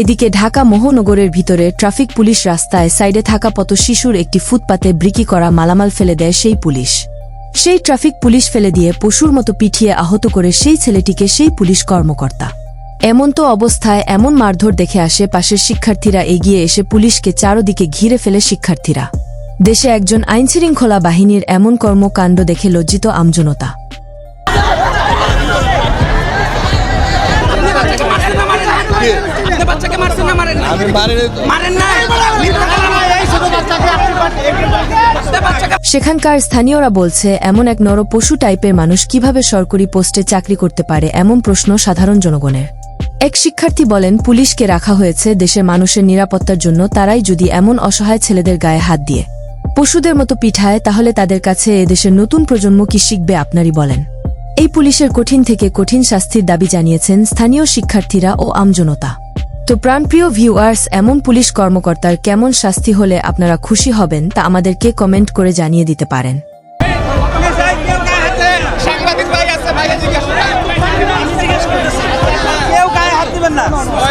এদিকে ঢাকা মহানগরের ভিতরে ট্রাফিক পুলিশ রাস্তায় সাইডে থাকা পত শিশুর একটি ফুটপাতে ব্রিকি করা মালামাল ফেলে দেয় সেই পুলিশ। সেই ট্রাফিক পুলিশ ফেলে দিয়ে পশুর মতো পিঠিয়ে আহত করে সেই ছেলেটিকে সেই পুলিশ কর্মকর্তা। এমন তো অবস্থায় এমন মারধর দেখে আসে পাশের শিক্ষার্থীরা এগিয়ে এসে পুলিশকে চারদিকে ঘিরে ফেলে শিক্ষার্থীরা। দেশে একজন আইনশৃঙ্খলা বাহিনীর এমন কর্মকাণ্ড দেখে লজ্জিত আমজনতা। আপনি সেখানকার স্থানীয়রা বলছে এমন এক নর পশু টাইপের মানুষ কীভাবে সরকারি পোস্টে চাকরি করতে পারে এমন প্রশ্ন সাধারণ জনগণের। এক শিক্ষার্থী বলেন পুলিশকে রাখা হয়েছে দেশের মানুষের নিরাপত্তার জন্য তারাই যদি এমন অসহায় ছেলেদের গায়ে হাত দিয়ে পশুদের মতো পিঠায় তাহলে তাদের কাছে এদেশের নতুন প্রজন্ম কি শিখবে আপনারই বলেন। এই পুলিশের কঠিন থেকে কঠিন শাস্তির দাবি জানিয়েছেন স্থানীয় শিক্ষার্থীরা ও আমজনতা। তো প্রাণপ্রিয় ভিউয়ার্স এমন পুলিশ কর্মকর্তার কেমন শাস্তি হলে আপনারা খুশি হবেন তা আমাদেরকে কমেন্ট করে জানিয়ে দিতে পারেন। না।